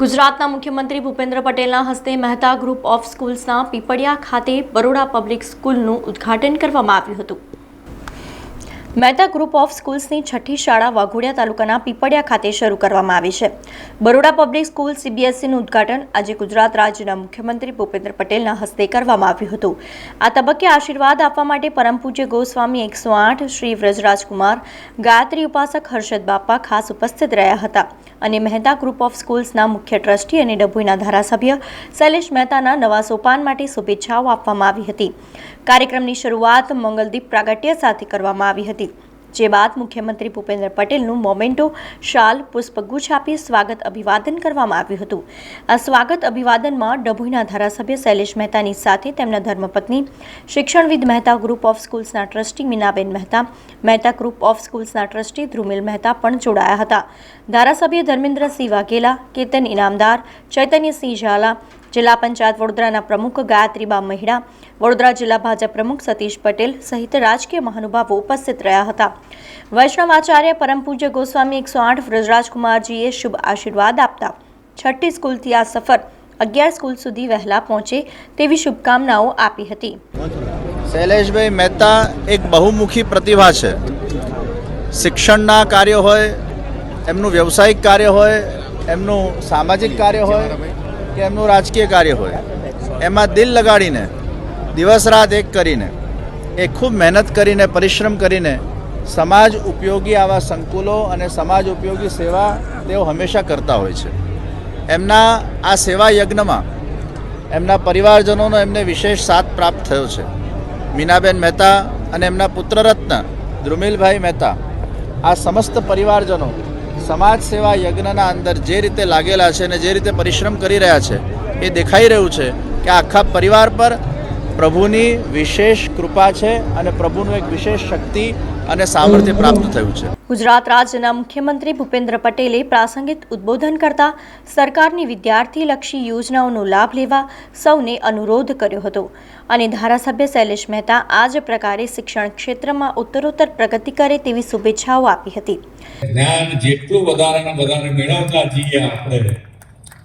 ગુજરાતના મુખ્યમંત્રી ભૂપેન્દ્ર પટેલના હસ્તે મહેતા ગ્રુપ ઓફ સ્કૂલ્સના પીપળિયા ખાતે બરોડા પબ્લિક સ્કૂલનું ઉદ્ઘાટન કરવામાં આવ્યું હતું. મહેતા ગ્રુપ ઓફ સ્કૂલ્સની છઠ્ઠી શાળા વાઘોડિયા તાલુકાના પીપળિયા ખાતે શરૂ કરવામાં આવી છે. બરોડા પબ્લિક સ્કૂલ સીબીએસઈનું ઉદ્ઘાટન આજે ગુજરાત રાજ્યના મુખ્યમંત્રી ભૂપેન્દ્ર પટેલના હસ્તે કરવામાં આવ્યું હતું. આ તબક્કે આશીર્વાદ આપવા માટે પરમ પૂજ્ય ગોસ્વામી એકસો આઠ શ્રી વ્રજરાજકુમાર, ગાયત્રી ઉપાસક હર્ષદ બાપા ખાસ ઉપસ્થિત રહ્યા હતા અને મહેતા ગ્રુપ ઓફ સ્કૂલ્સના મુખ્ય ટ્રસ્ટી અને ડભોઈના ધારાસભ્ય શૈલેષ મહેતાના નવા સોપાન માટે શુભેચ્છાઓ આપવામાં આવી હતી. કાર્યક્રમની શરૂઆત મંગલદીપ પ્રાગટ્ય સાથે કરવામાં આવી હતી. જે બાદ મુખ્યમંત્રી ભૂપેન્દ્ર પટેલનું મોમેન્ટો શાલ પુષ્પગુચ્છ આપી સ્વાગત અભિવાદન કરવામાં આવ્યું હતું. આ સ્વાગત અભિવાદનમાં ડભોઈના ધારાસભ્ય શૈલેષ મહેતાની સાથે તેમના ધર્મપત્ની શિક્ષણવિદ Mehta group of સ્કૂલ્સના trustee Minaben Mehta Mehta group of સ્કૂલ્સના trustee Dhrumil Mehta પણ જોડાયા હતા. ધારાસભ્ય ધર્મેન્દ્રસિંહ વાઘેલા, કેતન ઇનામદાર, ચૈતન્યસિંહ ઝાલા જિલ્લા પંચાયત વડોદરાના પ્રમુખ ગાયત્રીબા મહિડા, વડોદરા જિલ્લા ભાજપ પ્રમુખ સતીશ પટેલ સહિત રાજકીય મહાનુભાવો ઉપસ્થિત રહ્યા હતા. વૈષ્ણવ આચાર્ય પરમ પૂજ્ય ગોસ્વામી એકસો આઠ વ્રજરાજકુમારજીએ શુભ આશીર્વાદ આપતા છઠ્ઠી સ્કૂલથી આ સફર અગિયાર સ્કૂલ સુધી વહેલા પહોંચે તેવી શુભકામનાઓ આપી હતી. શૈલેષભાઈ મહેતા એક બહુમુખી પ્રતિભા છે. શિક્ષણના કાર્ય હોય, એમનું વ્યવસાયિક કાર્ય હોય, એમનું સામાજિક કાર્ય હોય કે એમનું રાજકીય કાર્ય હોય. એમાં દિલ લગાડીને, દિવસ રાત એક કરીને એ ખૂબ મહેનત કરીને, પરિશ્રમ કરીને સમાજ ઉપયોગી આવા સંકુલો અને સમાજ ઉપયોગી સેવા તેઓ હંમેશા કરતા હોય છે. એમના આ સેવા યજ્ઞમાં એમના પરિવારજનોનો એમને વિશેષ સાથ પ્રાપ્ત થયો છે. મીનાબેન મહેતા અને એમના પુત્રરત્ન ધ્રુમિલભાઈ મહેતા, આ સમસ્ત પરિવારજનો સમાજ સેવા યજ્ઞના અંદર જે રીતે લાગેલા છે અને જે રીતે પરિશ્રમ કરી રહ્યા છે, એ દેખાઈ રહ્યું છે કે આખા પરિવાર પર પ્રભુની વિશેષ કૃપા છે અને પ્રભુનું એક વિશેષ શક્તિ અને સામર્થ્ય પ્રાપ્ત થયું છે. ગુજરાત રાજ્યના મુખ્યમંત્રી ભૂપેન્દ્ર પટેલે પ્રાસંગિક ઉદ્બોધન કરતા સરકારની વિદ્યાર્થીલક્ષી યોજનાઓનો લાભ લેવા સૌને અનુરોધ કર્યો હતો. અને ધારાસભ્ય શૈલેષ મહેતા આ જ પ્રકારે શિક્ષણ ક્ષેત્રમાં ઉત્તરોત્તર પ્રગતિ કરે તેવી શુભેચ્છાઓ આપી હતી. જ્ઞાન જેટલું વધારે ને વધારે મેળવતા જઈએ આપણે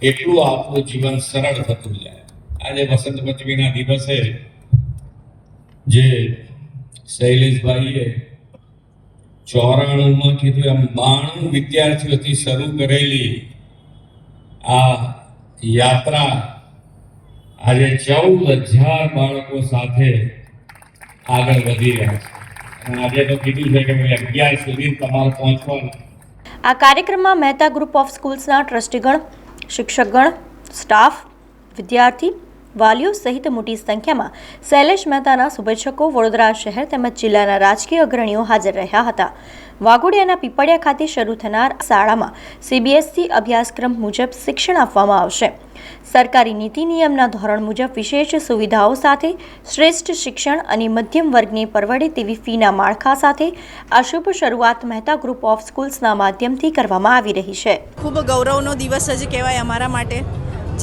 એટલું આપણું જીવન સરળ થતું જાય. આજે વસંત પંચમીના દિવસે જે શૈલેષભાઈએ ચોરાણુંમાં કીધું એમ, બાણું વિદ્યાર્થીઓથી શરૂ કરેલી આ યાત્રા આજે ચૌદ હજાર બાળકો સાથે આગળ વધી રહ્યા છે. અને આજે તો કીધું છે કે ભાઈ અગિયાર સુધી તમારે પહોંચવાનું. આ કાર્યક્રમમાં મહેતા ગ્રુપ ઓફ સ્કૂલ્સના ટ્રસ્ટીગણ, શિક્ષકગણ સ્ટાફ વિદ્યાર્થી વાલીઓ સહિત મોટી સંખ્યામાં શૈલેષ મહેતાના શુભેચ્છકો વડોદરા શહેર તેમજ જિલ્લાના રાજકીય અગ્રણીઓ હાજર રહ્યા હતા. વાઘોડિયાના પીપળિયા ખાતે શરૂ થનાર શાળામાં સીબીએસસી અભ્યાસક્રમ મુજબ શિક્ષણ આપવામાં આવશે. સરકારી નીતિ નિયમના ધોરણ મુજબ વિશેષ સુવિધાઓ સાથે શ્રેષ્ઠ શિક્ષણ અને મધ્યમ વર્ગને પરવડે તેવી ફીના માળખા સાથે આ શરૂઆત મહેતા ગ્રુપ ઓફ સ્કૂલ્સના માધ્યમથી કરવામાં આવી રહી છે. ખૂબ ગૌરવનો દિવસ જ કહેવાય અમારા માટે.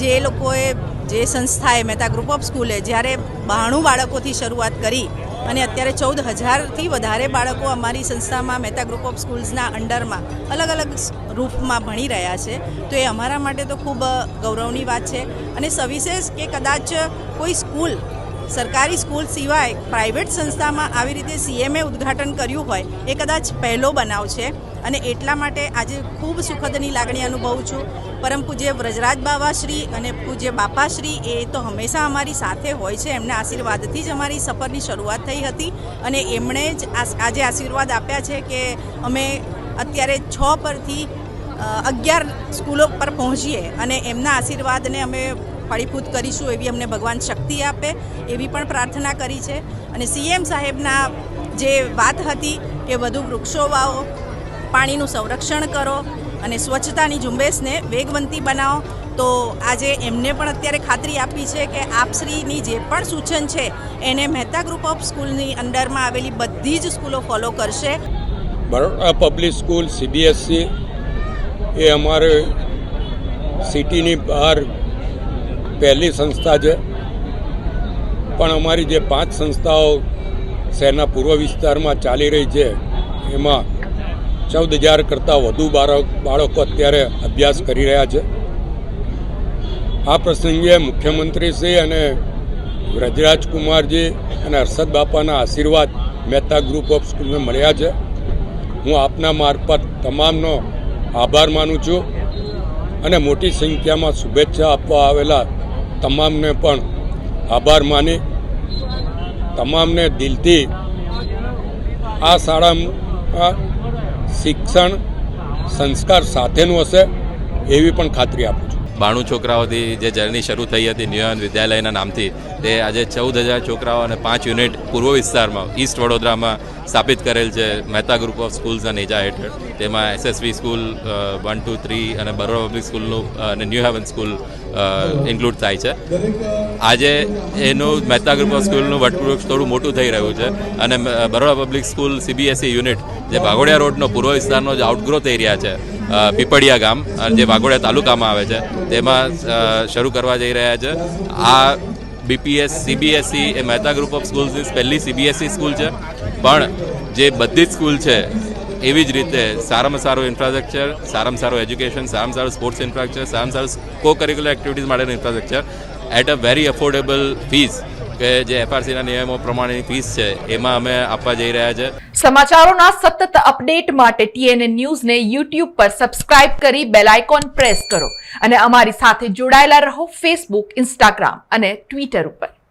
જે લોકોએ જે સંસ્થાએ મહેતા ગ્રુપ ઓફ સ્કૂલે જ્યારે બાણું બાળકોથી શરૂઆત કરી અને અત્યારે ચૌદ હજારથી વધારે બાળકો અમારી સંસ્થામાં મહેતા ગ્રુપ ઓફ સ્કૂલ્સના અંડરમાં અલગ અલગ રૂપમાં ભણી રહ્યા છે, તો એ અમારા માટે તો ખૂબ ગૌરવની વાત છે. અને સવિશેષ કે કદાચ કોઈ સ્કૂલ સરકારી સ્કૂલ સિવાય પ્રાઇવેટ સંસ્થામાં આવી રીતે સીએમએ ઉદ્ઘાટન કર્યું હોય, એ કદાચ પહેલો બનાવ છે. અને એટલા માટે આજે ખૂબ સુખદની લાગણી અનુભવું છું. પરમ પૂજ્ય વ્રજરાજ બાવાશ્રી અને પૂજ્ય બાપાશ્રી એ તો હંમેશા અમારી સાથે હોય છે. એમના આશીર્વાદથી જ અમારી સફરની શરૂઆત થઈ હતી અને એમણે જ આજે આશીર્વાદ આપ્યા છે કે અમે અત્યારે છ પરથી અગિયાર સ્કૂલો પર પહોંચીએ અને એમના આશીર્વાદને અમે ફળીભૂત કરીશું એવી અમને ભગવાન શક્તિ આપે એવી પણ પ્રાર્થના કરી છે. અને સીએમ સાહેબના જે વાત હતી કે વધુ વૃક્ષો વાવો, પાણીનું સંરક્ષણ કરો અને સ્વચ્છતાની ઝુંબેશને વેગવંતી બનાવો, તો આજે એમને પણ અત્યારે ખાતરી આપી છે કે આપશ્રીની જે પણ સૂચન છે એને મહેતા ગ્રુપ ઓફ સ્કૂલની અંડરમાં આવેલી બધી જ સ્કૂલો ફોલો કરશે. બરોડા પબ્લિક સ્કૂલ, સીબીએસસી એ અમારે સિટીની બહાર પહેલી સંસ્થા છે. પણ અમારી જે પાંચ સંસ્થાઓ શહેરના પૂર્વ વિસ્તારમાં ચાલી રહી છે, એમાં ચૌદ હજાર કરતાં વધુ બાળક, બાળકો અત્યારે અભ્યાસ કરી રહ્યા છે. આ પ્રસંગે મુખ્યમંત્રીશ્રી અને વ્રજરાજકુમારજી અને હર્ષદ બાપાના આશીર્વાદ મહેતા ગ્રુપ ઓફ સ્કૂલને મળ્યા છે. હું આપના મારફત તમામનો આભાર માનું છું અને મોટી સંખ્યામાં શુભેચ્છા આપવા આવેલા તમામને પણ આભાર માની તમામને દિલથી આ શાળામાં શિક્ષણ સંસ્કાર સાથેનું હશે એવી પણ ખાતરી આપું બાણું છોકરાઓથી જે જર્ની શરૂ થઈ હતી ન્યુયન વિદ્યાલયના નામથી, તે આજે ચૌદ હજાર છોકરાઓ અને પાંચ યુનિટ પૂર્વ વિસ્તારમાં, ઈસ્ટ વડોદરામાં સ્થાપિત કરેલ છે મહેતા ગ્રુપ ઓફ સ્કૂલ્સના નેજા હેઠળ. તેમાં SSV school one two three અને બરોડા પબ્લિક સ્કૂલનું અને ન્યૂ હેવન સ્કૂલ ઇન્ક્લુડ થાય છે. આજે એનું મહેતા ગ્રુપ ઓફ સ્કૂલનું વટવૃક્ષ થોડું મોટું થઈ રહ્યું છે અને Baroda public school CBSE unit જે ભાગોડિયા રોડનો પૂર્વ વિસ્તારનો જે આઉટગ્રોથ એરિયા છે પીપળિયા ગામ જે વાઘોડિયા તાલુકામાં આવે છે, તેમાં શરૂ કરવા જઈ રહ્યા છે. આ બીપીએસ સીબીએસઈ એ મહેતા ગ્રુપ ઓફ સ્કૂલ્સની પહેલી સીબીએસઈ સ્કૂલ છે. પણ જે બધી જ સ્કૂલ છે, એવી જ રીતે સારામાં સારું ઇન્ફ્રાસ્ટ્રક્ચર સારામાં સારું એજ્યુકેશન સારામાં સારું સ્પોર્ટ્સ ઇન્ફ્રાસ્ટ્રક્ચર સારામાં સારું કો કરિક્યુલર એક્ટિવિટીઝ માટેનું infrastructure at a very affordable fees કે જે એફઆરસીના નિયમો પ્રમાણેની ફીસ છે, એમાં અમે આપવા જઈ રહ્યા છે. સમાચારોના સતત અપડેટ માટે ટીએનએ ન્યૂઝને યુટ્યુબ પર સબસ્ક્રાઇબ કરી બેલ આઇકોન પ્રેસ કરો અને અમારી સાથે જોડાયેલા રહો ફેસબુક, ઇન્સ્ટાગ્રામ અને ટ્વિટર ઉપર.